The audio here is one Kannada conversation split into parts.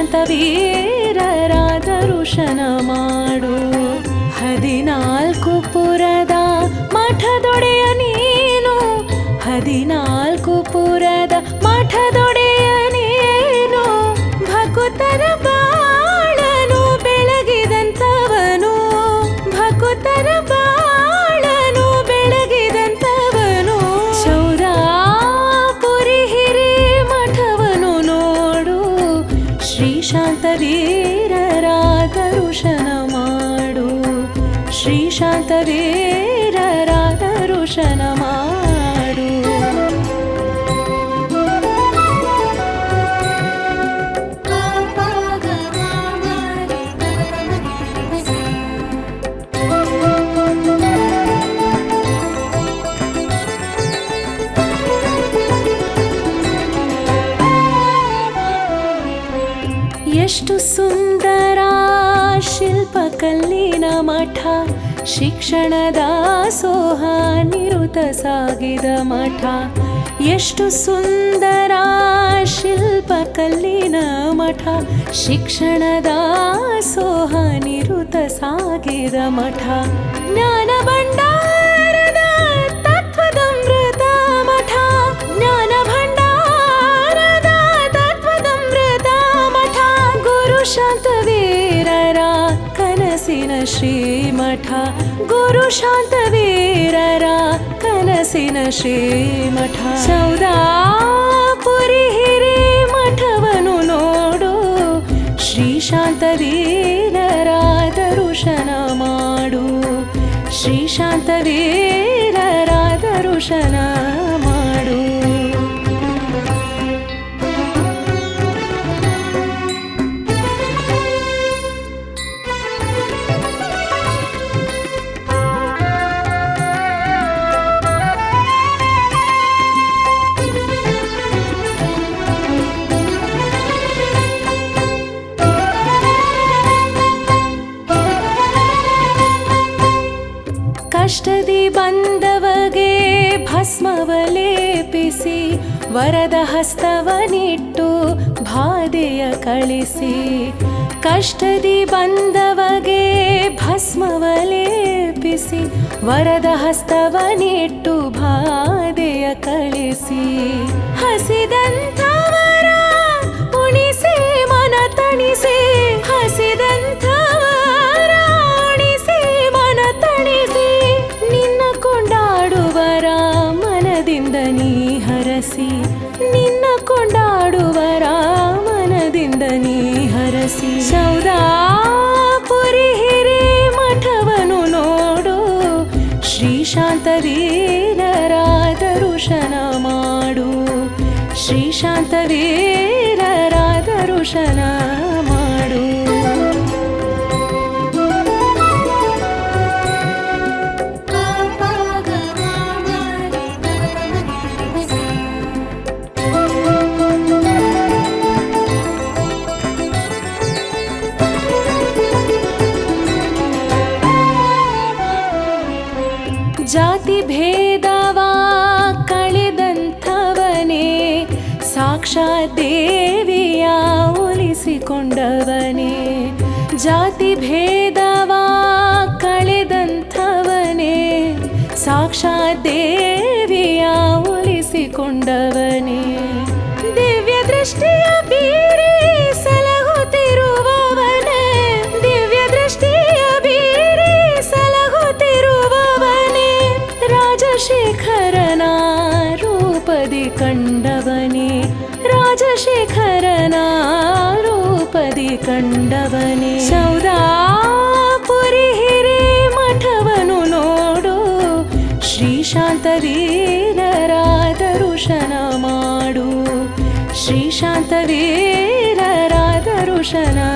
ವೀರರ ದರ್ಶನ ಮಾಡು. ಹದಿನಾಲ್ಕು ಪುರದ ಮಠದೊಡೆಯ ನೀನು. ಹದಿನಾಲ್ಕು ಪುರದ ಮಠದೊಡೆಯ ದರ್ಶನ ಮಾಡು. ಎಷ್ಟು ಸುಂದರ ಶಿಲ್ಪಕಲ್ಲಿನ ಮಠ. ಶಿಕ್ಷಣದ ಸೋಹ ನಿರುತ ಸಾಗಿದ ಮಠ. ಎಷ್ಟು ಸುಂದರ ಶಿಲ್ಪಕಲ್ಲಿನ ಮಠ. ಶಿಕ್ಷಣದ ಸೋಹ ನಿರುತ ಸಾಗಿದ ಮಠ. ಜ್ಞಾನ ಭಂಡಾರದ ತತ್ವದಮೃತ ಮಠ. ಜ್ಞಾನ ಭಂಡಾರದ ತತ್ವದಮೃತ ಮಠ. ಗುರು ಶಾಂತವೀರರ ಕನಸಿನ ಶ್ರೀಮಠ, ಗುರು ಶಾಂತ ಶಾಂತವೀರರ ಕನಸಿನ ಶ್ರೀಮಠ. ಸೌದಾಪುರಿ ಹಿರಿ ಮಠವನು ನೋಡು, ಶ್ರೀ ಶಾಂತ ವೀರರ ದರ್ಶನ ಮಾಡು. ಶ್ರೀ ಶಾಂತ ವೀರರ ದರ್ಶನ ಕಷ್ಟದಿ ಬಂದವಗೆ ಭಸ್ಮವಲೇಪಿಸಿ ವರದ ಹಸ್ತವನಿಟ್ಟು ಬಾಧೆಯ ಕಳಿಸಿ. ಕಷ್ಟದಿ ಬಂದವಗೆ ಭಸ್ಮವಲೇಪಿಸಿ ವರದ ಹಸ್ತವನಿಟ್ಟು ಬಾಧೆಯ ಕಳಿಸಿ. ಹಸಿದಂಥವರ ಉಣಿಸಿ, ಮನ ತಣಿಸಿ ಹಸಿದಂಥವರ ನೀ ಹರಸಿ ಸೌದಾಪುರಿ ಹಿರಿ ಮಠವನು ನೋಡು. ಶ್ರೀ ಶಾಂತವೀರರ ದರ್ಶನ ಮಾಡು. ಶ್ರೀ ಶಾಂತವೀರರ ದರ್ಶನ ಸಾಕ್ಷಾತ್ ದೇವಿಯ ಒಲಿಸಿಕೊಂಡವನೇ ಜಾತಿ ಭೇದವ ಕಳೆದಂಥವನೇ ಸಾಕ್ಷಾ ದೇವಿಯ ಒಲಿಸಿಕೊಂಡವನೇ. ದಿವ್ಯ ದೃಷ್ಟಿಯ ಕಂಡವನೇ. ಸೌದಾಪುರಿ ಹಿರಿ ಮಠವನು ನೋಡು. ಶ್ರೀ ಶಾಂತವೀರರ ಋಷನ ಮಾಡು. ಶ್ರೀ ಶಾಂತವೀರರ ದರ್ಶನ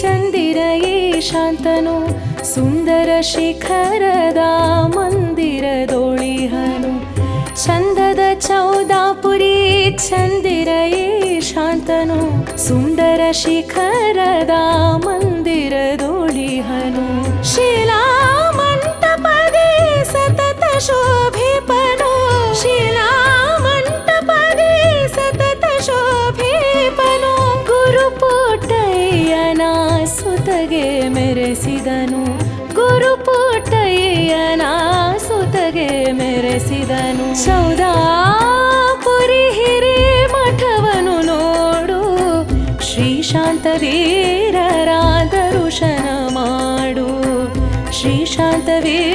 ಚಂದಿರಯೇ ಶಾಂತನು ಸುಂದರ ಶಿಖರದ ಮಂದಿರದೊಳಿಹನು ಚಂದದ ಚೌದಾಪುರಿ ಚಂದಿರಯೇ ಶಾಂತನು ಸುಂದರ ಶಿಖರದ ಮಂದಿರದೊಳಿಹನು ಶಿಲಾ ಸೂರ್ಯನ ಸುತಗೆ ಮೆರೆಸಿದನು. ಸೌದಾಪುರಿ ಹಿರಿ ಮಠವನು ನೋಡು. ಶ್ರೀ ಶಾಂತವೀರರಾದ ರಾಧರುಷನ ಮಾಡು. ಶ್ರೀ ಶಾಂತವೀರ